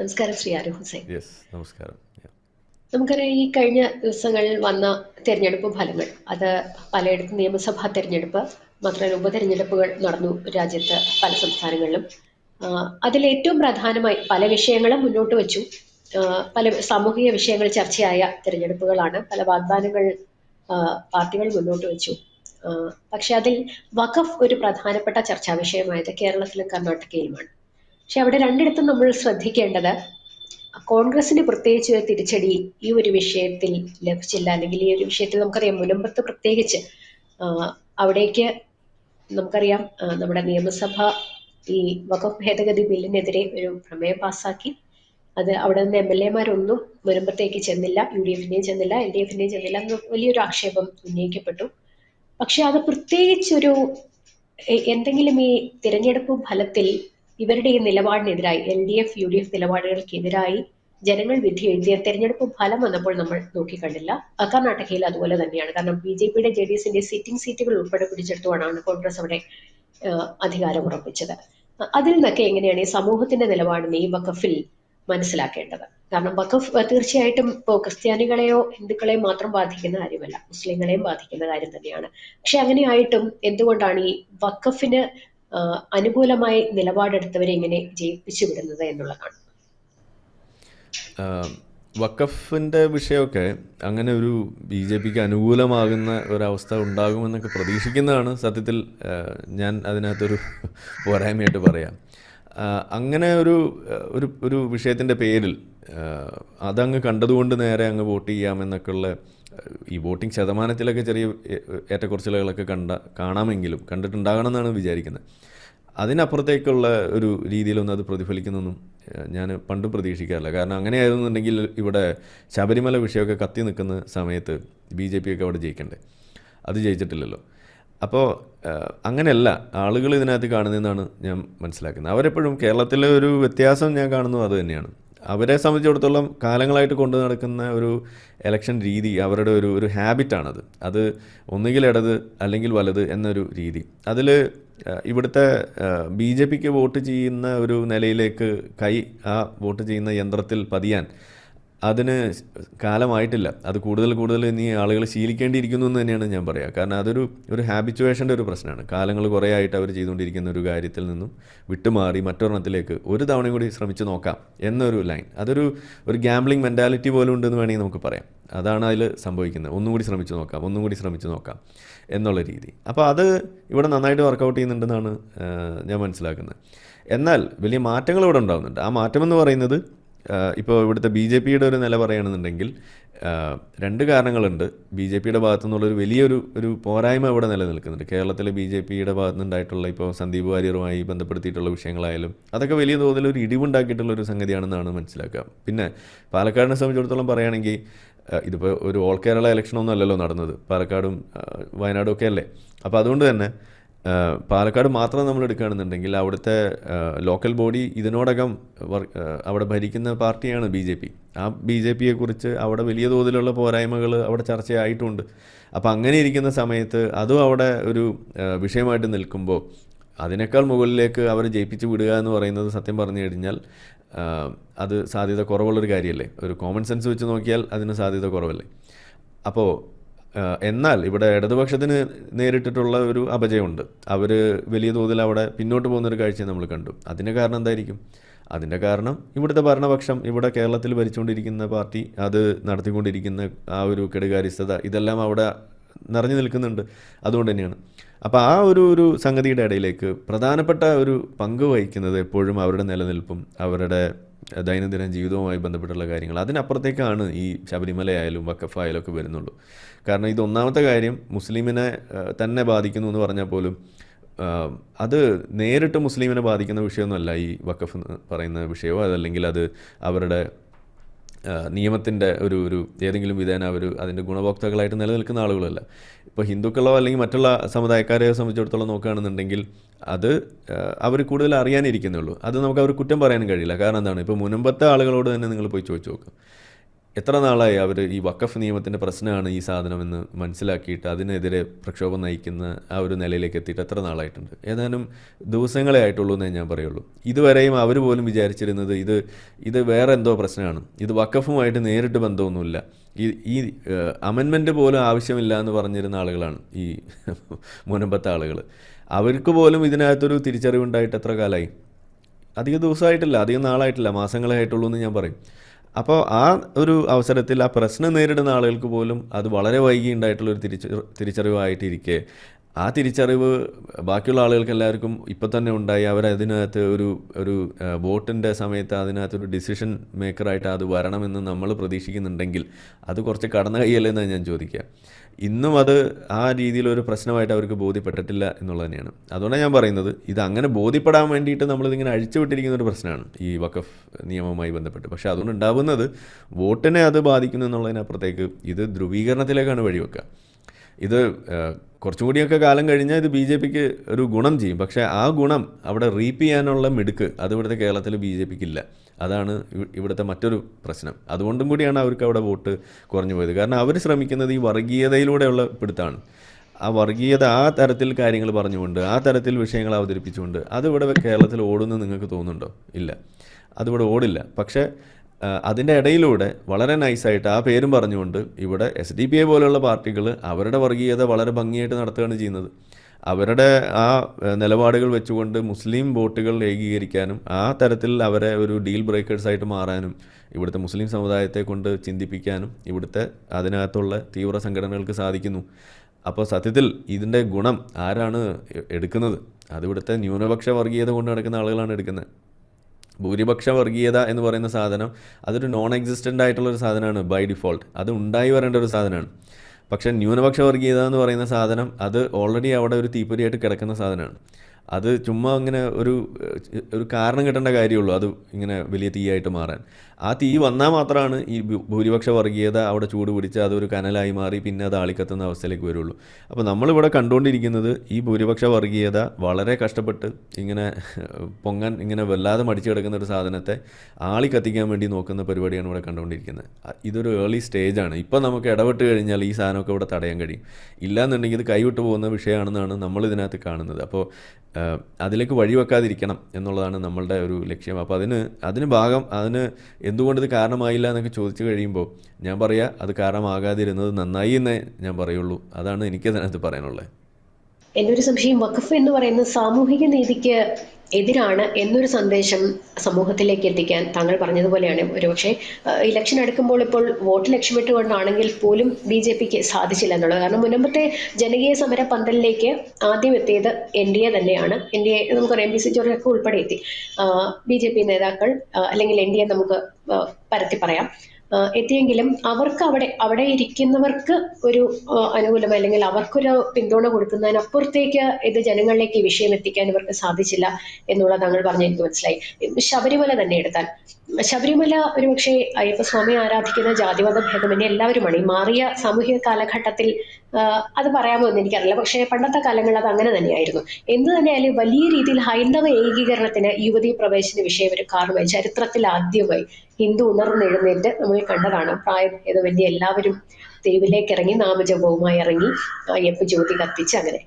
നമസ്കാരം ശ്രീ ആരു ഹുസൈൻ. നമസ്കാരം. നമുക്കറിയാം ഈ കഴിഞ്ഞ ദിവസങ്ങളിൽ വന്ന തെരഞ്ഞെടുപ്പ് ഫലങ്ങൾ. അത് പലയിടത്തും നിയമസഭാ തെരഞ്ഞെടുപ്പ് മാത്രമല്ല ഉപതെരഞ്ഞെടുപ്പുകൾ നടന്നു രാജ്യത്ത് പല സംസ്ഥാനങ്ങളിലും. അതിൽ ഏറ്റവും പ്രധാനമായി പല വിഷയങ്ങളും മുന്നോട്ട് വെച്ചു. പല സാമൂഹിക വിഷയങ്ങൾ ചർച്ചയായ തിരഞ്ഞെടുപ്പുകളാണ്. പല വാഗ്ദാനങ്ങൾ പാർട്ടികൾ മുന്നോട്ട് വെച്ചു. പക്ഷെ അതിൽ വഖഫ് ഒരു പ്രധാനപ്പെട്ട ചർച്ചാ വിഷയമായത് കേരളത്തിലും കർണാടകയിലുമാണ്. പക്ഷെ അവിടെ രണ്ടിടത്തും നമ്മൾ ശ്രദ്ധിക്കേണ്ടത് കോൺഗ്രസിന് പ്രത്യേകിച്ച് ഒരു തിരിച്ചടി ഈ ഒരു വിഷയത്തിൽ ലഭിച്ചില്ല. അല്ലെങ്കിൽ ഈ ഒരു വിഷയത്തിൽ നമുക്കറിയാം മുനമ്പത്ത് പ്രത്യേകിച്ച് അവിടേക്ക് നമുക്കറിയാം നമ്മുടെ നിയമസഭ ഈ വഖഫ് ഭേദഗതി ബില്ലിനെതിരെ ഒരു പ്രമേയം പാസ്സാക്കി. അത് അവിടെ നിന്ന് എം എൽ എമാരൊന്നും മുനമ്പത്തേക്ക് ചെന്നില്ല യു ഡി എഫിനെയും ചെന്നില്ല എൽ ഡി എഫിനെയും ചെന്നില്ല എന്ന് വലിയൊരു ആക്ഷേപം ഉന്നയിക്കപ്പെട്ടു. പക്ഷെ അത് പ്രത്യേകിച്ചൊരു എന്തെങ്കിലും ഈ തിരഞ്ഞെടുപ്പ് ഫലത്തിൽ ഇവരുടെ ഈ നിലപാടിനെതിരായി L D F U D F നിലപാടുകൾക്കെതിരായി ജനങ്ങൾ വിധി എഴുതിയ തെരഞ്ഞെടുപ്പ് ഫലം വന്നപ്പോൾ നമ്മൾ നോക്കിക്കണ്ടില്ല. കണ്ടില്ല കർണാടകയിൽ അതുപോലെ തന്നെയാണ്. കാരണം ബി ജെ പിയുടെ ജെ ഡി എസിന്റെ സിറ്റിംഗ് സീറ്റുകൾ ഉൾപ്പെടെ പിടിച്ചെടുത്തുകൊണ്ടാണ് കോൺഗ്രസ് അവിടെ അധികാരം ഉറപ്പിച്ചത്. അതിൽ നിന്നൊക്കെ എങ്ങനെയാണ് ഈ സമൂഹത്തിന്റെ നിലപാടിനെ ഈ വഖഫിൽ മനസ്സിലാക്കേണ്ടത്? കാരണം വഖഫ് തീർച്ചയായിട്ടും ഇപ്പോൾ ക്രിസ്ത്യാനികളെയോ ഹിന്ദുക്കളെയോ മാത്രം ബാധിക്കുന്ന കാര്യമല്ല. മുസ്ലിങ്ങളെയും ബാധിക്കുന്ന കാര്യം തന്നെയാണ്. പക്ഷെ അങ്ങനെയായിട്ടും എന്തുകൊണ്ടാണ് ഈ വഖഫിന് അനുകൂലമായി നിലപാടെടുത്തവരെ ഇങ്ങനെ ജയിപ്പിച്ചു വിടുന്നത് എന്നുള്ളതാണ്. വഖഫിന്റെ വിഷയമൊക്കെ അങ്ങനെ ഒരു ബി ജെ പിക്ക് അനുകൂലമാകുന്ന ഒരവസ്ഥ ഉണ്ടാകുമെന്നൊക്കെ പ്രതീക്ഷിക്കുന്നതാണ്. സത്യത്തിൽ ഞാൻ അതിനകത്തൊരു പോരായ്മയായിട്ട് പറയാം. അങ്ങനെ ഒരു ഒരു ഒരു വിഷയത്തിന്റെ പേരിൽ അതങ്ങ് കണ്ടതുകൊണ്ട് നേരെ അങ്ങ് വോട്ട് ചെയ്യാമെന്നൊക്കെയുള്ള ഈ വോട്ടിംഗ് ശതമാനത്തിലൊക്കെ ചെറിയ ഏറ്റക്കുറച്ചിലുകളൊക്കെ കണ്ട കാണാമെങ്കിലും കണ്ടിട്ടുണ്ടാകണമെന്നാണ് വിചാരിക്കുന്നത്. അതിനപ്പുറത്തേക്കുള്ള ഒരു രീതിയിലൊന്നും അത് പ്രതിഫലിക്കുന്നൊന്നും ഞാൻ പണ്ടും പ്രതീക്ഷിക്കാറില്ല. കാരണം അങ്ങനെയായിരുന്നുണ്ടെങ്കിൽ ഇവിടെ ശബരിമല വിഷയമൊക്കെ കത്തി നിൽക്കുന്ന സമയത്ത് ബി ജെ പി ഒക്കെ അവിടെ ജയിക്കണ്ടേ? അത് ജയിച്ചിട്ടില്ലല്ലോ. അപ്പോൾ അങ്ങനെയല്ല ആളുകൾ ഇതിനകത്ത് കാണുന്നതെന്നാണ് ഞാൻ മനസ്സിലാക്കുന്നത്. അവരെപ്പോഴും കേരളത്തിലെ ഒരു വ്യത്യാസം ഞാൻ കാണുന്നു അത് തന്നെയാണ്. അവരെ സംബന്ധിച്ചിടത്തോളം കാലങ്ങളായിട്ട് കൊണ്ടു നടക്കുന്ന ഒരു എലക്ഷൻ രീതി അവരുടെ ഒരു ഒരു ഹാബിറ്റാണത് അത് ഒന്നുകിൽ ഇടത് അല്ലെങ്കിൽ വലത് എന്നൊരു രീതി. അതിൽ ഇവിടുത്തെ ബി ജെ പിക്ക് വോട്ട് ചെയ്യുന്ന ഒരു നിലയിലേക്ക് കൈ ആ വോട്ട് ചെയ്യുന്ന യന്ത്രത്തിൽ പതിയാൻ അതിന് കാലമായിട്ടില്ല. അത് കൂടുതൽ കൂടുതൽ ഇനി ആളുകൾ ശീലിക്കേണ്ടിയിരിക്കുന്നു എന്ന് തന്നെയാണ് ഞാൻ പറയുക കാരണം അതൊരു ഒരു ഹാബിറ്റുവേഷന്റെ ഒരു പ്രശ്നമാണ്. കാലങ്ങൾ കുറേ ആയിട്ട് അവർ ചെയ്തുകൊണ്ടിരിക്കുന്ന ഒരു കാര്യത്തിൽ നിന്നും വിട്ടുമാറി മറ്റൊരെണ്ണത്തിലേക്ക് ഒരു തവണയും കൂടി ശ്രമിച്ചു നോക്കാം എന്നൊരു ലൈൻ അതൊരു ഒരു ഗാംബ്ലിംഗ് മെന്റാലിറ്റി പോലും ഉണ്ടെന്ന് വേണമെങ്കിൽ നമുക്ക് പറയാം. അതാണ് അതിൽ സംഭവിക്കുന്നത്. ഒന്നും കൂടി ശ്രമിച്ചു നോക്കാം ഒന്നും കൂടി ശ്രമിച്ചു നോക്കാം എന്നുള്ള രീതി. അപ്പോൾ അത് ഇവിടെ നന്നായിട്ട് വർക്കൗട്ട് ചെയ്യുന്നുണ്ടെന്നാണ് ഞാൻ മനസ്സിലാക്കുന്നത്. എന്നാൽ വലിയ മാറ്റങ്ങൾ ഇവിടെ ഉണ്ടാകുന്നുണ്ട് ആ മാറ്റം എന്ന് പറയുന്നത് ഇപ്പോൾ ഇവിടുത്തെ ബി ജെ പിയുടെ ഒരു നില പറയുകയാണെന്നുണ്ടെങ്കിൽ രണ്ട് കാരണങ്ങളുണ്ട്. ബി ജെ പിയുടെ ഭാഗത്തു നിന്നുള്ളൊരു വലിയൊരു ഒരു പോരായ്മ ഇവിടെ നിലനിൽക്കുന്നുണ്ട്. കേരളത്തിലെ ബി ജെ പിയുടെ ഭാഗത്തു നിന്നുണ്ടായിട്ടുള്ള ഇപ്പോൾ സന്ദീപ് വാര്യറുമായി ബന്ധപ്പെടുത്തിയിട്ടുള്ള വിഷയങ്ങളായാലും അതൊക്കെ വലിയ തോതിൽ ഒരു ഇടിവുണ്ടാക്കിയിട്ടുള്ള ഒരു സംഗതിയാണെന്നാണ് മനസ്സിലാക്കുക. പിന്നെ പാലക്കാടിനെ സംബന്ധിച്ചിടത്തോളം പറയുകയാണെങ്കിൽ ഇതിപ്പോൾ ഒരു ഓൾ കേരള ഇലക്ഷനൊന്നും അല്ലല്ലോ നടന്നത്. പാലക്കാടും വയനാടും ഒക്കെ അല്ലേ? അപ്പോൾ അതുകൊണ്ട് തന്നെ പാലക്കാട് മാത്രം നമ്മൾ എടുക്കുകയാണെന്നുണ്ടെങ്കിൽ അവിടുത്തെ ലോക്കൽ ബോഡി ഇതിനോടകം അവിടെ ഭരിക്കുന്ന പാർട്ടിയാണ് ബി ജെ പി. ആ ബി ജെ പിയെ കുറിച്ച് അവിടെ വലിയ തോതിലുള്ള പോരായ്മകൾ അവിടെ ചർച്ചയായിട്ടുണ്ട്. അപ്പോൾ അങ്ങനെ ഇരിക്കുന്ന സമയത്ത് അതും അവിടെ ഒരു വിഷയമായിട്ട് നിൽക്കുമ്പോൾ അതിനേക്കാൾ മുകളിലേക്ക് അവർ ജയിപ്പിച്ച് വിടുക എന്ന് പറയുന്നത് സത്യം പറഞ്ഞു കഴിഞ്ഞാൽ അത് സാധ്യത കുറവുള്ളൊരു കാര്യമല്ലേ ഒരു കോമൺ സെൻസ് വെച്ച് നോക്കിയാൽ അതിന് സാധ്യത കുറവല്ലേ? അപ്പോൾ എന്നാൽ ഇവിടെ ഇടതുപക്ഷത്തിന് നേരിട്ടിട്ടുള്ള ഒരു അപജയമുണ്ട്. അവർ വലിയ തോതിൽ അവിടെ പിന്നോട്ട് പോകുന്നൊരു കാഴ്ച നമ്മൾ കണ്ടു. അതിന് കാരണം എന്തായിരിക്കും? അതിന്റെ കാരണം ഇവിടുത്തെ ഭരണപക്ഷം ഇവിടെ കേരളത്തിൽ ഭരിച്ചുകൊണ്ടിരിക്കുന്ന പാർട്ടി അത് നടത്തിക്കൊണ്ടിരിക്കുന്ന ആ ഒരു കെടുകാര്യസ്ഥത ഇതെല്ലാം അവിടെ നിറഞ്ഞു നിൽക്കുന്നുണ്ട്. അതുകൊണ്ട് തന്നെയാണ്. അപ്പോൾ ആ ഒരു ഒരു സംഗതിയുടെ ഇടയിലേക്ക് പ്രധാനപ്പെട്ട ഒരു പങ്ക് വഹിക്കുന്നത് എപ്പോഴും അവരുടെ നിലനിൽപ്പും അവരുടെ ദൈനംദിന ജീവിതവുമായി ബന്ധപ്പെട്ടുള്ള കാര്യങ്ങൾ. അതിനപ്പുറത്തേക്കാണ് ഈ ശബരിമലയായാലും വക്കഫായാലും ഒക്കെ വരുന്നുള്ളൂ. കാരണം ഇത് ഒന്നാമത്തെ കാര്യം മുസ്ലിമിനെ തന്നെ ബാധിക്കുന്നു എന്ന് പറഞ്ഞാൽ പോലും അത് നേരിട്ട് മുസ്ലിമിനെ ബാധിക്കുന്ന വിഷയമൊന്നുമല്ല ഈ വക്കഫ് പറയുന്ന വിഷയമോ അതല്ലെങ്കിൽ അത് അവരുടെ നിയമത്തിന്റെ ഒരു ഒരു ഏതെങ്കിലും വിധേന അവർ അതിന്റെ ഗുണഭോക്താക്കളായിട്ട് നിലനിൽക്കുന്ന ആളുകളല്ല. ഇപ്പോൾ ഹിന്ദുക്കളോ അല്ലെങ്കിൽ മറ്റുള്ള സമുദായക്കാരെ സംബന്ധിച്ചിടത്തോളം നോക്കുകയാണെന്നുണ്ടെങ്കിൽ അത് അവർ കൂടുതൽ അറിയാനിരിക്കുന്നുള്ളൂ അത് നമുക്ക് അവർ കുറ്റം പറയാനും കഴിയില്ല. കാരണം എന്താണ്? ഇപ്പോൾ മുൻപത്തെ ആളുകളോട് തന്നെ നിങ്ങൾ പോയി ചോദിച്ചു നോക്കുക എത്ര നാളായി അവർ ഈ വക്കഫ് നിയമത്തിന്റെ പ്രശ്നമാണ് ഈ സാധനമെന്ന് മനസ്സിലാക്കിയിട്ട് അതിനെതിരെ പ്രക്ഷോഭം നയിക്കുന്ന ആ ഒരു നിലയിലേക്ക് എത്തിയിട്ട് എത്ര നാളായിട്ടുണ്ട്? ഏതാനും ദിവസങ്ങളെ ആയിട്ടുള്ളൂ എന്നേ ഞാൻ പറയുള്ളൂ. ഇതുവരെയും അവർ പോലും വിചാരിച്ചിരുന്നത് ഇത് ഇത് വേറെ എന്തോ പ്രശ്നമാണ്. ഇത് വക്കഫുമായിട്ട് നേരിട്ട് ബന്ധമൊന്നുമില്ല. ഈ ഈ അമെൻമെന്റ് പോലും ആവശ്യമില്ല എന്ന് പറഞ്ഞിരുന്ന ആളുകളാണ് ഈ മുനമ്പത്തെ ആളുകൾ. അവർക്ക് പോലും ഇതിനകത്തൊരു തിരിച്ചറിവുണ്ടായിട്ട് എത്ര കാലമായി അധികം ദിവസമായിട്ടില്ല അധികം നാളായിട്ടില്ല മാസങ്ങളെ ആയിട്ടുള്ളൂ എന്ന് ഞാൻ പറയും. അപ്പോൾ ആ ഒരു അവസരത്തിൽ ആ പ്രശ്നം നേരിടുന്ന ആളുകൾക്ക് പോലും അത് വളരെ വൈകി ഉണ്ടായിട്ടുള്ളൊരു തിരിച്ച തിരിച്ചറിവായിട്ടിരിക്കെ. ആ തിരിച്ചറിവ് ബാക്കിയുള്ള ആളുകൾക്ക് എല്ലാവർക്കും ഇപ്പം തന്നെ ഉണ്ടായി. അവരതിനകത്ത് ഒരു ഒരു വോട്ടിന്റെ സമയത്ത് അതിനകത്തൊരു ഡിസിഷൻ മേക്കറായിട്ട് അത് വരണമെന്ന് നമ്മൾ പ്രതീക്ഷിക്കുന്നുണ്ടെങ്കിൽ അത് കുറച്ച് കടന്നു കൈയല്ലേ എന്നാണ് ഞാൻ ചോദിക്കുക. ഇന്നും അത് ആ രീതിയിലൊരു പ്രശ്നമായിട്ട് അവർക്ക് ബോധ്യപ്പെട്ടിട്ടില്ല എന്നുള്ളത് തന്നെയാണ്. അതുകൊണ്ടാണ് ഞാൻ പറയുന്നത് ഇത് അങ്ങനെ ബോധ്യപ്പെടാൻ വേണ്ടിയിട്ട് നമ്മളിതിങ്ങനെ അഴിച്ചുവിട്ടിരിക്കുന്ന ഒരു പ്രശ്നമാണ് ഈ വഖഫ് നിയമവുമായി ബന്ധപ്പെട്ട്. പക്ഷേ അതുകൊണ്ട് ഉണ്ടാകുന്നത് വോട്ടിനെ അത് ബാധിക്കുന്നു എന്നുള്ളതിനപ്പുറത്തേക്ക് ഇത് ധ്രുവീകരണത്തിലേക്കാണ് വഴിവെക്കുക. ഇത് കുറച്ചും കൂടിയൊക്കെ കാലം കഴിഞ്ഞാൽ ഇത് ബി ജെ പിക്ക് ഒരു ഗുണം ചെയ്യും. പക്ഷേ ആ ഗുണം അവിടെ റീപ്പ് ചെയ്യാനുള്ള മിടുക്ക് അത് ഇവിടുത്തെ കേരളത്തിൽ ബി ജെ പിക്ക് ഇല്ല അതാണ് ഇവിടുത്തെ മറ്റൊരു പ്രശ്നം. അതുകൊണ്ടും കൂടിയാണ് അവർക്ക് അവിടെ വോട്ട് കുറഞ്ഞു പോയത്. കാരണം അവർ ശ്രമിക്കുന്നത് ഈ വർഗീയതയിലൂടെയുള്ള പിടുത്താണ്. ആ വർഗീയത ആ തരത്തിൽ കാര്യങ്ങൾ പറഞ്ഞുകൊണ്ട് ആ തരത്തിൽ വിഷയങ്ങൾ അവതരിപ്പിച്ചുകൊണ്ട് അതിവിടെ കേരളത്തിൽ ഓടുന്നു നിങ്ങൾക്ക് തോന്നുന്നുണ്ടോ? ഇല്ല. അതിവിടെ ഓടില്ല. പക്ഷേ അതിന്റെ ഇടയിലൂടെ വളരെ നൈസായിട്ട് ആ പേരും പറഞ്ഞുകൊണ്ട് ഇവിടെ എസ് ഡി പി എ പോലെയുള്ള പാർട്ടികൾ അവരുടെ വർഗീയത വളരെ ഭംഗിയായിട്ട് നടത്തുകയാണ് ചെയ്യുന്നത്. അവരുടെ ആ നിലപാടുകൾ വെച്ചുകൊണ്ട് മുസ്ലിം വോട്ടുകൾ ഏകീകരിക്കാനും ആ തരത്തിൽ അവരെ ഒരു ഡീൽ ബ്രേക്കേഴ്സായിട്ട് മാറാനും ഇവിടുത്തെ മുസ്ലിം സമുദായത്തെ കൊണ്ട് ചിന്തിപ്പിക്കാനും ഇവിടുത്തെ അതിനകത്തുള്ള തീവ്ര സംഘടനകൾക്ക് സാധിക്കുന്നു. അപ്പോൾ സത്യത്തിൽ ഇതിന്റെ ഗുണം ആരാണ് എടുക്കുന്നത്? അത് ഇവിടുത്തെ ന്യൂനപക്ഷ വർഗീയത കൊണ്ട് നടക്കുന്ന ആളുകളാണ് എടുക്കുന്നത്. ഭൂരിപക്ഷ വർഗീയത എന്ന് പറയുന്ന സാധനം അതൊരു നോൺ എക്സിസ്റ്റന്റ് ആയിട്ടുള്ളൊരു സാധനമാണ് ബൈ ഡിഫോൾട്ട് അത് ഉണ്ടായി വരേണ്ട ഒരു സാധനമാണ്. പക്ഷേ ന്യൂനപക്ഷ വർഗീയത എന്ന് പറയുന്ന സാധനം അത് ഓൾറെഡി അവിടെ ഒരു തീപ്പൊരിയായിട്ട് കിടക്കുന്ന സാധനമാണ്. അത് ചുമ്മാ അങ്ങനെ ഒരു ഒരു കാരണം കിട്ടേണ്ട കാര്യമുള്ളൂ അത് ഇങ്ങനെ വലിയ തീയായിട്ട് മാറാൻ. ആ തീ വന്നാൽ മാത്രമാണ് ഈ ഭൂരിപക്ഷ വർഗീയത അവിടെ ചൂട് പിടിച്ച് അതൊരു കനലായി മാറി പിന്നെ അത് ആളിക്കത്തുന്ന അവസ്ഥയിലേക്ക് വരുള്ളൂ. അപ്പോൾ നമ്മളിവിടെ കണ്ടുകൊണ്ടിരിക്കുന്നത് ഈ ഭൂരിപക്ഷ വർഗീയത വളരെ കഷ്ടപ്പെട്ട് ഇങ്ങനെ പൊങ്ങാൻ ഇങ്ങനെ വല്ലാതെ മടിച്ചു കിടക്കുന്ന ഒരു സാധനത്തെ ആളി കത്തിക്കാൻ വേണ്ടി നോക്കുന്ന പരിപാടിയാണ് ഇവിടെ കണ്ടുകൊണ്ടിരിക്കുന്നത്. ഇതൊരു ഏർലി സ്റ്റേജാണ് ഇപ്പോൾ നമുക്ക് ഇടപെട്ട് കഴിഞ്ഞാൽ ഈ സാധനമൊക്കെ ഇവിടെ തടയാൻ കഴിയും. ഇല്ലാന്നുണ്ടെങ്കിൽ ഇത് കൈവിട്ട് പോകുന്ന വിഷയമാണെന്നാണ് നമ്മൾ ഇതിനകത്ത് കാണുന്നത്. അപ്പോൾ അതിലേക്ക് വഴിവെക്കാതിരിക്കണം എന്നുള്ളതാണ് നമ്മളുടെ ഒരു ലക്ഷ്യം. അപ്പോൾ അതിന് അതിന് ഭാഗം അതിന് എന്തുകൊണ്ട് ഇത് കാരണമായില്ല എന്നൊക്കെ ചോദിച്ചു കഴിയുമ്പോൾ ഞാൻ പറയുക അത് കാരണമാകാതിരുന്നത് നന്നായി എന്നേ ഞാൻ പറയുള്ളൂ. അതാണ് എനിക്ക് അതിനകത്ത് പറയാനുള്ളത്. എന്റെ ഒരു സംശയം വഖഫ് എന്ന് പറയുന്ന സാമൂഹിക നീതിക്ക് എതിരാണ് എന്നൊരു സന്ദേശം സമൂഹത്തിലേക്ക് എത്തിക്കാൻ താങ്കൾ പറഞ്ഞതുപോലെയാണ്. ഒരുപക്ഷെ ഇലക്ഷൻ അടുക്കുമ്പോൾ ഇപ്പോൾ വോട്ട് ലക്ഷ്യമിട്ടുകൊണ്ടാണെങ്കിൽ പോലും ബി ജെ പിക്ക് സാധിച്ചില്ല എന്നുള്ളത്. കാരണം മുൻപത്തെ ജനകീയ സമര പന്തലിലേക്ക് ആദ്യം എത്തിയത് എൻ ഡി എ തന്നെയാണ്. എൻ ഡി എ നമുക്കറിയാം ബി സി ജോർജൊക്കെ ഉൾപ്പെടെ എത്തി. ബി ജെ പി നേതാക്കൾ അല്ലെങ്കിൽ എൻ ഡി എ നമുക്ക് പരത്തി പറയാം. എത്തിയെങ്കിലും അവർക്ക് അവിടെ അവിടെ ഇരിക്കുന്നവർക്ക് ഒരു അനുകൂലം അല്ലെങ്കിൽ അവർക്കൊരു പിന്തുണ കൊടുക്കുന്നതിനപ്പുറത്തേക്ക് ഇത് ജനങ്ങളിലേക്ക് ഈ വിഷയം എത്തിക്കാൻ ഇവർക്ക് സാധിച്ചില്ല എന്നുള്ളത് താങ്കൾ പറഞ്ഞ എനിക്ക് മനസ്സിലായി. ശബരിമല തന്നെ എടുത്താൽ ശബരിമല ഒരുപക്ഷെ അയ്യപ്പസ്വാമി ആരാധിക്കുന്ന ജാതിമത ഭേദമന്യേ എല്ലാവരുമാണ്. ഈ മാറിയ സാമൂഹിക കാലഘട്ടത്തിൽ അത് പറയാമോ എന്ന് എനിക്കറിയില്ല. പക്ഷേ പണ്ടത്തെ കാലങ്ങളിൽ അത് അങ്ങനെ തന്നെയായിരുന്നു. എന്ത് തന്നെയായാലും വലിയ രീതിയിൽ ഹൈന്ദവ ഏകീകരണത്തിന് യുവതി പ്രവേശന വിഷയം ഒരു കാരണമായി. ചരിത്രത്തിൽ ആദ്യമായി ഹിന്ദു ഉണർന്നെഴുന്നേറ്റ് നമ്മൾ കണ്ടതാണ്. പ്രായഭേദമന്യേ എല്ലാവരും തെരുവിലേക്ക് ഇറങ്ങി നാമജപവുമായി ഇറങ്ങി അയ്യപ്പ ജ്യോതി കത്തിച്ച് അങ്ങനെ.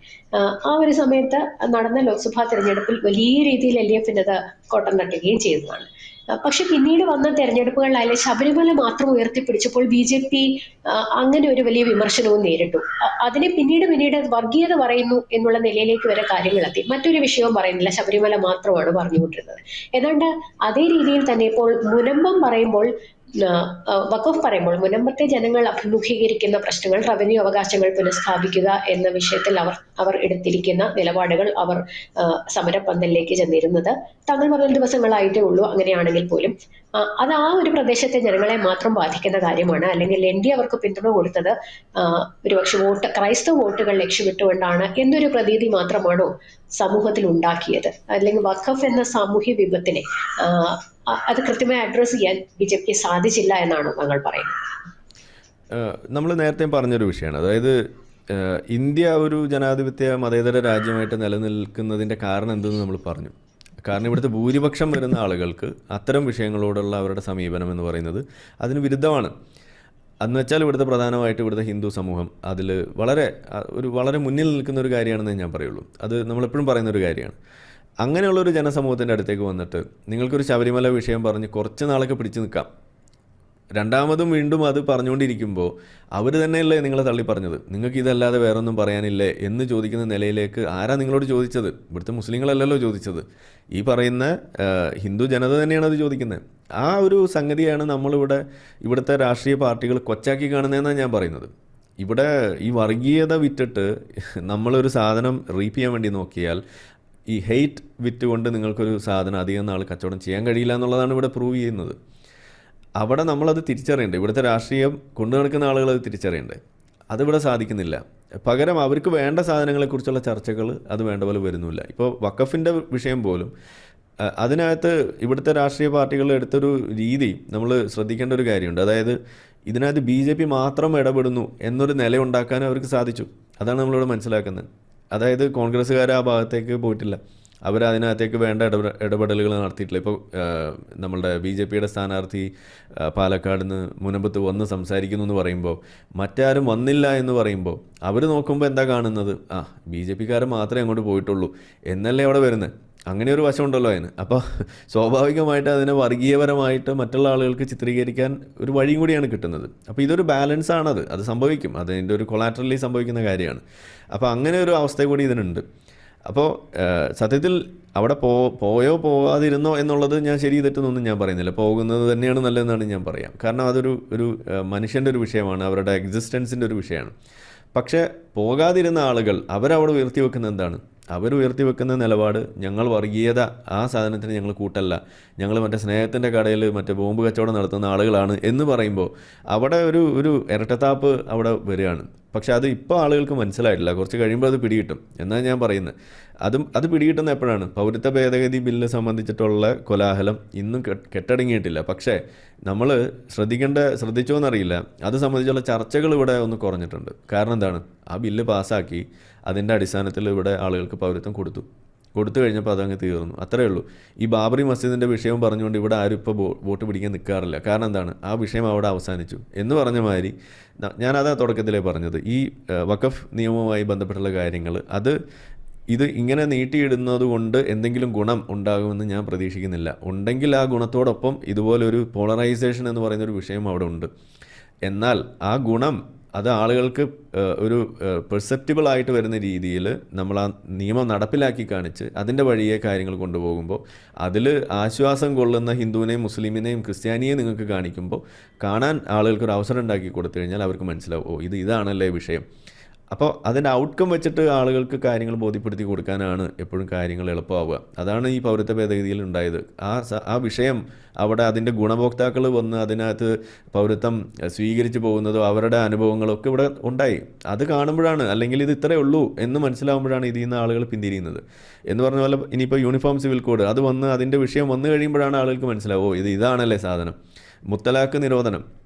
ആ ഒരു സമയത്ത് നടന്ന ലോക്സഭാ തിരഞ്ഞെടുപ്പിൽ വലിയ രീതിയിൽ എൽ ഡി എഫിന്റെ കോട്ടം തട്ടുകയും ചെയ്തതാണ്. പക്ഷെ പിന്നീട് വന്ന തെരഞ്ഞെടുപ്പുകളിലായാലും ശബരിമല മാത്രം ഉയർത്തിപ്പിടിച്ചപ്പോൾ ബി ജെ പി അങ്ങനെ ഒരു വലിയ വിമർശനവും നേരിട്ടു. അതിനെ പിന്നീട് പിന്നീട് വർഗീയത പറയുന്നു എന്നുള്ള നിലയിലേക്ക് വരെ കാര്യങ്ങളെത്തി. മറ്റൊരു വിഷയവും പറയുന്നില്ല. ശബരിമല മാത്രമാണ് പറഞ്ഞുകൊണ്ടിരുന്നത്. ഏതാണ്ട് അതേ രീതിയിൽ തന്നെ ഇപ്പോൾ മുനമ്പം പറയുമ്പോൾ വഖഫ് പറയുമ്പോൾ മുനമ്പത്തെ ജനങ്ങൾ അഭിമുഖീകരിക്കുന്ന പ്രശ്നങ്ങൾ റവന്യൂ അവകാശങ്ങൾ പുനഃസ്ഥാപിക്കുക എന്ന വിഷയത്തിൽ അവർ അവർ എടുത്തിരിക്കുന്ന നിലപാടുകൾ അവർ സമരപ്പന്തലിലേക്ക് ചെന്നിരുന്നത്. തങ്ങൾ പറഞ്ഞ ദിവസങ്ങളായിട്ടേ ഉള്ളൂ അങ്ങനെയാണെങ്കിൽ പോലും. അത് ആ ഒരു പ്രദേശത്തെ ജനങ്ങളെ മാത്രം ബാധിക്കുന്ന കാര്യമാണ്. അല്ലെങ്കിൽ എൻ ഡി അവർക്ക് പിന്തുണ കൊടുത്തത് ഒരുപക്ഷെ വോട്ട് ക്രൈസ്തവ വോട്ടുകൾ ലക്ഷ്യമിട്ടുകൊണ്ടാണ് എന്നൊരു പ്രതീതി മാത്രമാണോ സമൂഹത്തിൽ ഉണ്ടാക്കിയത് അല്ലെങ്കിൽ വഖഫ് എന്ന സാമൂഹ്യ വിപത്തിനെ അത് കൃത്യമായി അഡ്രസ് ചെയ്യാൻ ബി ജെ പിക്ക് സാധിച്ചില്ല എന്നാണ് ഞങ്ങൾ പറയുന്നത്. നമ്മൾ നേരത്തെ പറഞ്ഞൊരു വിഷയമാണ്. അതായത് ഇന്ത്യ ഒരു ജനാധിപത്യ മതേതര രാജ്യമായിട്ട് നിലനിൽക്കുന്നതിന്റെ കാരണം എന്തെന്ന് നമ്മൾ പറഞ്ഞു. കാരണം ഇവിടുത്തെ ഭൂരിപക്ഷം വരുന്ന ആളുകൾക്ക് അത്തരം വിഷയങ്ങളോടുള്ള അവരുടെ സമീപനം എന്ന് പറയുന്നത് അതിന് വിരുദ്ധമാണ്. അന്ന് വെച്ചാൽ ഇവിടുത്തെ പ്രധാനമായിട്ട് ഇവിടുത്തെ ഹിന്ദു സമൂഹം അതിൽ വളരെ ഒരു വളരെ മുന്നിൽ നിൽക്കുന്ന ഒരു കാര്യമാണെന്ന് ഞാൻ പറയുള്ളൂ. അത് നമ്മളെപ്പോഴും പറയുന്ന ഒരു കാര്യമാണ്. അങ്ങനെയുള്ളൊരു ജനസമൂഹത്തിന്റെ അടുത്തേക്ക് വന്നിട്ട് നിങ്ങൾക്കൊരു ശബരിമല വിഷയം പറഞ്ഞ് കുറച്ച് നാളൊക്കെ പിടിച്ചു നിൽക്കാം. രണ്ടാമതും വീണ്ടും അത് പറഞ്ഞുകൊണ്ടിരിക്കുമ്പോൾ അവർ തന്നെയല്ലേ നിങ്ങളെ തള്ളി പറഞ്ഞത്? നിങ്ങൾക്ക് ഇതല്ലാതെ വേറൊന്നും പറയാനില്ലേ എന്ന് ചോദിക്കുന്ന നിലയിലേക്ക് ആരാ നിങ്ങളോട് ചോദിച്ചത്? ഇവിടുത്തെ മുസ്ലിങ്ങളല്ലല്ലോ ചോദിച്ചത്. ഈ പറയുന്ന ഹിന്ദു ജനത തന്നെയാണ് അത് ചോദിക്കുന്നത് ആ ഒരു സംഗതിയാണ് നമ്മളിവിടെ ഇവിടുത്തെ രാഷ്ട്രീയ പാർട്ടികൾ കൊച്ചാക്കി കാണുന്നതെന്നാണ് ഞാൻ പറയുന്നത്. ഇവിടെ ഈ വർഗീയത വിറ്റിട്ട് നമ്മളൊരു സാധനം റീപ്പ് ചെയ്യാൻ വേണ്ടി നോക്കിയാൽ ഈ ഹെയ്റ്റ് വിറ്റ് കൊണ്ട് നിങ്ങൾക്കൊരു സാധനം അധികം നാൾ കച്ചവടം ചെയ്യാൻ കഴിയില്ല എന്നുള്ളതാണ് ഇവിടെ പ്രൂവ് ചെയ്യുന്നത്. അവിടെ നമ്മളത് തിരിച്ചറിയണ്ടേ? ഇവിടുത്തെ രാഷ്ട്രീയം കൊണ്ടു നടക്കുന്ന ആളുകൾ അത് തിരിച്ചറിയണ്ടേ? അതിവിടെ സാധിക്കുന്നില്ല. പകരം അവർക്ക് വേണ്ട സാധനങ്ങളെക്കുറിച്ചുള്ള ചർച്ചകൾ അത് വേണ്ട പോലെ വരുന്നില്ല. ഇപ്പോൾ വക്കഫിന്റെ വിഷയം പോലും അതിനകത്ത് ഇവിടുത്തെ രാഷ്ട്രീയ പാർട്ടികൾ എടുത്തൊരു രീതി നമ്മൾ ശ്രദ്ധിക്കേണ്ട ഒരു കാര്യമുണ്ട്. അതായത് ഇതിനകത്ത് ബി ജെ പി മാത്രം ഇടപെടുന്നു എന്നൊരു നില ഉണ്ടാക്കാൻ അവർക്ക് സാധിച്ചു. അതാണ് നമ്മളിവിടെ മനസ്സിലാക്കുന്നത്. അതായത് കോൺഗ്രസ്സുകാർ ആ ഭാഗത്തേക്ക് പോയിട്ടില്ല. അവർ അതിനകത്തേക്ക് വേണ്ട ഇടപെട ഇടപെടലുകൾ നടത്തിയിട്ടില്ല. ഇപ്പോൾ നമ്മളുടെ ബി ജെ പിയുടെ സ്ഥാനാർത്ഥി പാലക്കാട് നിന്ന് മുനമ്പത്ത് വന്ന് സംസാരിക്കുന്നു എന്ന് പറയുമ്പോൾ മറ്റാരും വന്നില്ല എന്ന് പറയുമ്പോൾ അവർ നോക്കുമ്പോൾ എന്താ കാണുന്നത്? ആ ബി ജെ പിക്കാർ മാത്രമേ അങ്ങോട്ട് പോയിട്ടുള്ളൂ. എന്നല്ലേ അവിടെ വരുന്നത് അങ്ങനെ ഒരു വശമുണ്ടല്ലോ അതിന്. അപ്പോൾ സ്വാഭാവികമായിട്ട് അതിനെ വർഗീയപരമായിട്ട് മറ്റുള്ള ആളുകൾക്ക് ചിത്രീകരിക്കാൻ ഒരു വഴിയും കൂടിയാണ് കിട്ടുന്നത്. അപ്പോൾ ഇതൊരു ബാലൻസ് ആണത്. അത് സംഭവിക്കും. അതിന്റെ ഒരു കൊളാറ്ററലി സംഭവിക്കുന്ന കാര്യമാണ്. അപ്പോൾ അങ്ങനെ ഒരു അവസ്ഥ കൂടി ഇതിനുണ്ട്. അപ്പോൾ സത്യത്തിൽ അവിടെ പോ പോയോ പോകാതിരുന്നോ എന്നുള്ളത് ഞാൻ ശരി തെറ്റെന്നൊന്നും ഞാൻ പറയുന്നില്ല. പോകുന്നത് തന്നെയാണ് നല്ലതെന്നാണ് ഞാൻ പറയാം. കാരണം അതൊരു ഒരു മനുഷ്യന്റെ ഒരു വിഷയമാണ്. അവരുടെ എക്സിസ്റ്റൻസിന്റെ ഒരു വിഷയമാണ്. പക്ഷേ പോകാതിരുന്ന ആളുകൾ അവരവിടെ ഉയർത്തി വെക്കുന്ന എന്താണ്? അവർ ഉയർത്തി വെക്കുന്ന നിലപാട് ഞങ്ങൾ വർഗീയത ആ സാധനത്തിന് ഞങ്ങൾ കൂട്ടല്ല. ഞങ്ങൾ മറ്റേ സ്നേഹത്തിന്റെ കടയിൽ മറ്റേ ബോംബ് കച്ചവടം നടത്തുന്ന ആളുകളാണ് എന്ന് പറയുമ്പോൾ അവിടെ ഒരു ഒരു ഇരട്ടത്താപ്പ് അവിടെ വരികയാണ്. പക്ഷേ അത് ഇപ്പോൾ ആളുകൾക്ക് മനസ്സിലായിട്ടില്ല. കുറച്ച് കഴിയുമ്പോൾ അത് പിടികിട്ടും. എന്നാണ് ഞാൻ പറയുന്നത്. അതും അത് പിടികിട്ടുന്ന എപ്പോഴാണ്? പൗരത്വ ഭേദഗതി ബില്ല് സംബന്ധിച്ചിട്ടുള്ള കോലാഹലം ഇന്നും കെട്ടടങ്ങിയിട്ടില്ല. പക്ഷേ നമ്മൾ ശ്രദ്ധിക്കേണ്ട ശ്രദ്ധിച്ചോ എന്നറിയില്ല അത് സംബന്ധിച്ചുള്ള ചർച്ചകൾ ഇവിടെ ഒന്ന് കുറഞ്ഞിട്ടുണ്ട്. കാരണം എന്താണ്? ആ ബില്ല് പാസ്സാക്കി അതിന്റെ അടിസ്ഥാനത്തിൽ ഇവിടെ ആളുകൾക്ക് പൗരത്വം കൊടുത്തു. കൊടുത്തു കഴിഞ്ഞപ്പോൾ അതങ്ങ് തീർന്നു. അത്രയേ ഉള്ളൂ. ഈ ബാബറി മസ്ജിദിന്റെ വിഷയം പറഞ്ഞുകൊണ്ട് ഇവിടെ ആരും ഇപ്പോൾ വോട്ട് പിടിക്കാൻ നിൽക്കാറില്ല. കാരണം എന്താണ്? ആ വിഷയം അവിടെ അവസാനിച്ചു. എന്ന് പറഞ്ഞ മാതിരി ഞാനതാ തുടക്കത്തിലേ പറഞ്ഞത്. ഈ വഖഫ് നിയമവുമായി ബന്ധപ്പെട്ടുള്ള കാര്യങ്ങൾ അത് ഇത് ഇങ്ങനെ നീട്ടിയിടുന്നത് കൊണ്ട് എന്തെങ്കിലും ഗുണം ഉണ്ടാകുമെന്ന് ഞാൻ പ്രതീക്ഷിക്കുന്നില്ല. ഉണ്ടെങ്കിൽ ആ ഗുണത്തോടൊപ്പം ഇതുപോലൊരു പോളറൈസേഷൻ എന്ന് പറയുന്നൊരു വിഷയം അവിടെ ഉണ്ട്. എന്നാൽ ആ ഗുണം അത് ആളുകൾക്ക് ഒരു പെർസെപ്റ്റിബിൾ ആയിട്ട് വരുന്ന രീതിയിൽ നമ്മൾ ആ നിയമം നടപ്പിലാക്കി കാണിച്ച് അതിന്റെ വഴിയെ കാര്യങ്ങൾ കൊണ്ടുപോകുമ്പോൾ അതിൽ ആശ്വാസം കൊള്ളുന്ന ഹിന്ദുവിനെയും മുസ്ലിമിനെയും ക്രിസ്ത്യാനിയെയും നിങ്ങൾക്ക് കാണിക്കുമ്പോൾ കാണാൻ ആളുകൾക്ക് ഒരു അവസരം ഉണ്ടാക്കി കൊടുത്തു കഴിഞ്ഞാൽ അവർക്ക് മനസ്സിലാവും ഓ ഇത് ഇതാണല്ലേ വിഷയം. അപ്പോൾ അതിന്റെ ഔട്ട്കം വെച്ചിട്ട് ആളുകൾക്ക് കാര്യങ്ങൾ ബോധ്യപ്പെടുത്തി കൊടുക്കാനാണ് എപ്പോഴും കാര്യങ്ങൾ എളുപ്പമാവുക. അതാണ് ഈ പൗരത്വ ഭേദഗതിയിൽ ഉണ്ടായത്. ആ ആ വിഷയം അവിടെ അതിന്റെ ഗുണഭോക്താക്കൾ വന്ന് അതിനകത്ത് പൗരത്വം സ്വീകരിച്ചു പോകുന്നതോ അവരുടെ അനുഭവങ്ങളൊക്കെ ഇവിടെ ഉണ്ടായി. അത് കാണുമ്പോഴാണ് അല്ലെങ്കിൽ ഇത് ഇത്രയേ ഉള്ളൂ എന്ന് മനസ്സിലാവുമ്പോഴാണ് ഇതിൽ നിന്ന് ആളുകൾ പിന്തിരിയുന്നത്. എന്ന് പറഞ്ഞ പോലെ ഇനിയിപ്പോൾ യൂണിഫോം സിവിൽ കോഡ് അത് വന്ന് അതിന്റെ വിഷയം വന്നു കഴിയുമ്പോഴാണ് ആളുകൾക്ക് മനസ്സിലാവുമോ ഇത് ഇതാണല്ലേ സാധനം. മുത്തലാക്ക് നിരോധനം.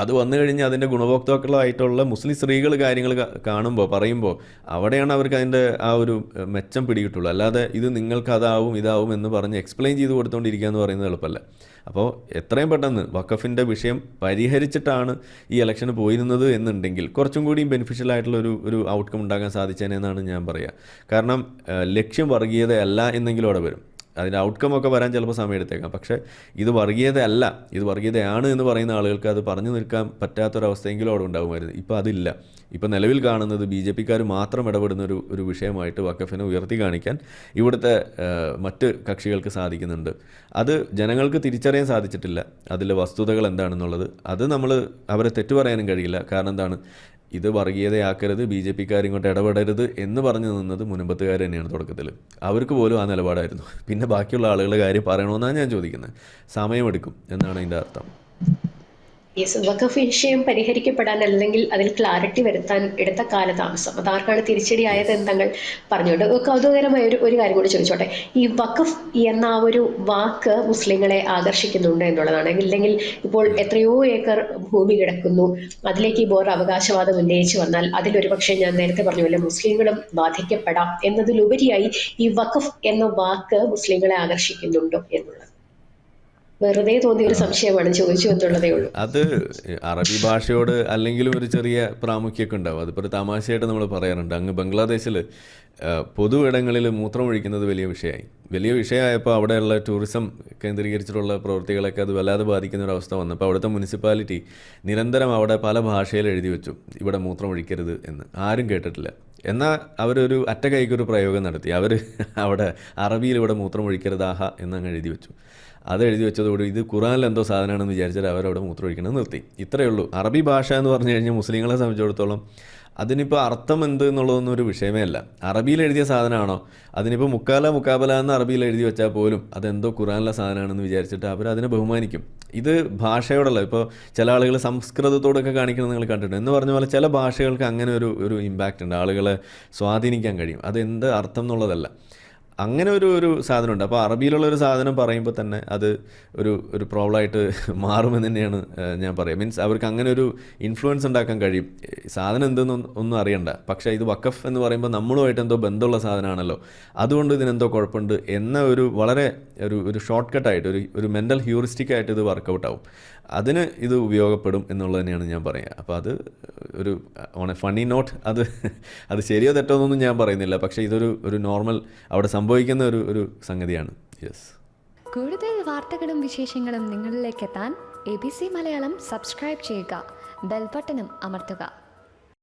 അത് വന്നു കഴിഞ്ഞ് അതിന്റെ ഗുണഭോക്താക്കളായിട്ടുള്ള മുസ്ലിം സ്ത്രീകൾ കാര്യങ്ങൾ കാണുമ്പോൾ പറയുമ്പോൾ അവിടെയാണ് അവർക്ക് അതിന്റെ ആ ഒരു മെച്ചം പിടികിട്ടുള്ളൂ. അല്ലാതെ ഇത് നിങ്ങൾക്ക് അതാവും ഇതാവും എന്ന് പറഞ്ഞ് എക്സ്പ്ലെയിൻ ചെയ്ത് കൊടുത്തുകൊണ്ടിരിക്കുക എന്ന് പറയുന്നത് എളുപ്പമല്ല അപ്പോൾ എത്രയും പെട്ടെന്ന് വഖഫിന്റെ വിഷയം പരിഹരിച്ചിട്ടാണ് ഈ ഇലക്ഷന് പോയിരുന്നത് എന്നുണ്ടെങ്കിൽ കുറച്ചും കൂടിയും ബെനിഫിഷ്യൽ ആയിട്ടുള്ള ഒരു ഒരു ഔട്ട്കം ഉണ്ടാകാൻ സാധിച്ചേനെന്നാണ് ഞാൻ പറയുക കാരണം ലക്ഷ്യം വർഗീയതയല്ല എന്നെങ്കിലും അവിടെ വരും. അതിന്റെ ഔട്ട്കം ഒക്കെ വരാൻ ചിലപ്പോൾ സമയമെടുത്തേക്കാം പക്ഷേ ഇത് വർഗീയതയല്ല. ഇത് വർഗീയതയാണ് എന്ന് പറയുന്ന ആളുകൾക്ക് അത് പറഞ്ഞു നിൽക്കാൻ പറ്റാത്തൊരവസ്ഥയെങ്കിലും അവിടെ ഉണ്ടാകുമായിരുന്നു ഇപ്പോൾ അതില്ല. ഇപ്പോൾ നിലവിൽ കാണുന്നത് ബി ജെ പിക്കാർ മാത്രം ഇടപെടുന്ന ഒരു ഒരു വിഷയമായിട്ട് വക്കഫിനെ ഉയർത്തി കാണിക്കാൻ ഇവിടുത്തെ മറ്റ് കക്ഷികൾക്ക് സാധിക്കുന്നുണ്ട്. അത് ജനങ്ങൾക്ക് തിരിച്ചറിയാൻ സാധിച്ചിട്ടില്ല. അതിലെ വസ്തുതകൾ എന്താണെന്നുള്ളത്. അത് നമ്മൾ അവരെ തെറ്റു പറയാനും കഴിയില്ല. കാരണം എന്താണ്? ഇത് വർഗീയതയാക്കരുത് ബി ജെ പിക്കാർ ഇങ്ങോട്ട് ഇടപെടരുത് എന്ന് പറഞ്ഞു നിന്നത് മുനമ്പത്തുകാർ തന്നെയാണ് തുടക്കത്തിൽ അവർക്ക് പോലും ആ നിലപാടായിരുന്നു. പിന്നെ ബാക്കിയുള്ള ആളുകളുടെ കാര്യം പറയണമെന്നാണ് ഞാൻ ചോദിക്കുന്നത്. സമയമെടുക്കും എന്നാണ് അതിന്റെ അർത്ഥം. യെസ് വഖഫ് വിഷയം പരിഹരിക്കപ്പെടാൻ അല്ലെങ്കിൽ അതിൽ ക്ലാരിറ്റി വരുത്താൻ എടുത്ത കാലതാമസം. അതാർക്കാണ് തിരിച്ചടിയായത് എന്ന് തങ്ങൾ പറഞ്ഞുകൊണ്ട്. കൗതുകകരമായ ഒരു ഒരു കാര്യം കൂടി ചോദിച്ചോട്ടെ. ഈ വഖഫ് എന്ന ആ ഒരു വാക്ക് മുസ്ലിങ്ങളെ ആകർഷിക്കുന്നുണ്ട് എന്നുള്ളതാണ്. ഇല്ലെങ്കിൽ ഇപ്പോൾ എത്രയോ ഏക്കർ ഭൂമി കിടക്കുന്നു. അതിലേക്ക് ഇപ്പോൾ ബോർ അവകാശവാദം ഉന്നയിച്ചു വന്നാൽ അതിലൊരു പക്ഷേ ഞാൻ നേരത്തെ പറഞ്ഞപോലെ മുസ്ലിങ്ങളും ബാധിക്കപ്പെടാം എന്നതിലുപരിയായി ഈ വഖഫ് എന്ന വാക്ക് മുസ്ലിങ്ങളെ ആകർഷിക്കുന്നുണ്ടോ എന്നുള്ളത്. വെറുതെ തോന്നിയ ഒരു സംശയമാണ് ചോദിച്ചു എന്നുള്ളതേ ഉള്ളൂ. അത് അറബി ഭാഷയോട് അല്ലെങ്കിലും ഒരു ചെറിയ പ്രാമുഖ്യമൊക്കെ ഉണ്ടാവും. അതിപ്പോൾ ഒരു തമാശയായിട്ട് നമ്മൾ പറയാറുണ്ട്. അങ്ങ് ബംഗ്ലാദേശിൽ പൊതു ഇടങ്ങളിൽ മൂത്രം ഒഴിക്കുന്നത് വലിയ വിഷയമായി. വലിയ വിഷയമായപ്പോൾ അവിടെയുള്ള ടൂറിസം കേന്ദ്രീകരിച്ചിട്ടുള്ള പ്രവൃത്തികളൊക്കെ അത് വല്ലാതെ ബാധിക്കുന്ന ഒരു അവസ്ഥ വന്നപ്പോൾ അവിടുത്തെ മുനിസിപ്പാലിറ്റി നിരന്തരം അവിടെ പല ഭാഷയിൽ എഴുതി വെച്ചു. ഇവിടെ മൂത്രം ഒഴിക്കരുത് എന്ന്. ആരും കേട്ടിട്ടില്ല. എന്നാൽ അവരൊരു അറ്റ കൈക്കൊരു പ്രയോഗം നടത്തി. അവർ അവിടെ അറബിയിൽ ഇവിടെ മൂത്രം ഒഴിക്കരുതാഹ എന്നങ്ങ് എഴുതി വെച്ചു. അത് എഴുതി വെച്ചതോടെ ഇത് ഖുറാനിൽ എന്തോ സാധനമാണെന്ന് വിചാരിച്ചാൽ അവരവിടെ മൂത്രമൊഴിക്കണത് നിർത്തി. ഇത്രയേ ഉള്ളൂ. അറബി ഭാഷ എന്ന് പറഞ്ഞു കഴിഞ്ഞാൽ മുസ്ലിങ്ങളെ സംബന്ധിച്ചിടത്തോളം അതിനിപ്പോൾ അർത്ഥം എന്ത് എന്നുള്ളതൊന്നും ഒരു വിഷയമേ അല്ല. അറബിയിൽ എഴുതിയ സാധനമാണോ? അതിനിപ്പോൾ മുക്കാല മുക്കാബല എന്ന് അറബിയിൽ എഴുതി വെച്ചാൽ പോലും അതെന്തോ ഖുറാനിലെ സാധനമാണെന്ന് വിചാരിച്ചിട്ട് അവർ അതിനെ ബഹുമാനിക്കും. ഇത് ഭാഷയോടല്ല. ഇപ്പോൾ ചില ആളുകൾ സംസ്കൃതത്തോടൊക്കെ കാണിക്കുന്നത് നിങ്ങൾ കണ്ടിട്ടുണ്ട്. എന്ന് പറഞ്ഞ പോലെ ചില ഭാഷകൾക്ക് അങ്ങനെ ഒരു ഒരു ഇമ്പാക്റ്റ് ഉണ്ട്. ആളുകളെ സ്വാധീനിക്കാൻ കഴിയും. അത് എന്ത് അർത്ഥം എന്നുള്ളതല്ല. അങ്ങനെ ഒരു ഒരു സാധനമുണ്ട്. അപ്പോൾ അറബിയിലുള്ള ഒരു സാധനം പറയുമ്പോൾ തന്നെ അത് ഒരു ഒരു പ്രോബ്ലമായിട്ട് മാറുമെന്ന് തന്നെയാണ് ഞാൻ പറയുക മീൻസ് അവർക്ക് അങ്ങനെ ഒരു ഇൻഫ്ലുവൻസ് ഉണ്ടാക്കാൻ കഴിയും. സാധനം എന്തെന്നൊന്നും ഒന്നും അറിയണ്ട. പക്ഷേ ഇത് വക്കഫ് എന്ന് പറയുമ്പോൾ നമ്മളുമായിട്ട് എന്തോ ബന്ധമുള്ള സാധനമാണല്ലോ. അതുകൊണ്ട് ഇതിനെന്തോ കുഴപ്പമുണ്ട് എന്ന ഒരു വളരെ ഒരു ഒരു ഷോർട്ട് കട്ടായിട്ട് ഒരു ഒരു മെന്റൽ ഹ്യൂറിസ്റ്റിക് ആയിട്ട് ഇത് വർക്കൗട്ട് ആവും. അതിന് ഇത് ഉപയോഗപ്പെടും എന്നുള്ളത് തന്നെയാണ് ഞാൻ പറയുക. അപ്പോൾ അത് ഒരു ഓൺ എ ഫണ്ണി നോട്ട് അത് അത് ശരിയോ തെറ്റോ എന്നൊന്നും ഞാൻ പറയുന്നില്ല. പക്ഷേ ഇതൊരു ഒരു നോർമൽ അവിടെ സംഭവിക്കുന്ന ഒരു ഒരു സംഗതിയാണ്. യെസ് കൂടുതൽ വാർത്തകളും വിശേഷങ്ങളും നിങ്ങളിലേക്ക് എത്താൻ A B C Malayalam subscribe ചെയ്യുക. ബെൽബട്ടനും അമർത്തുക.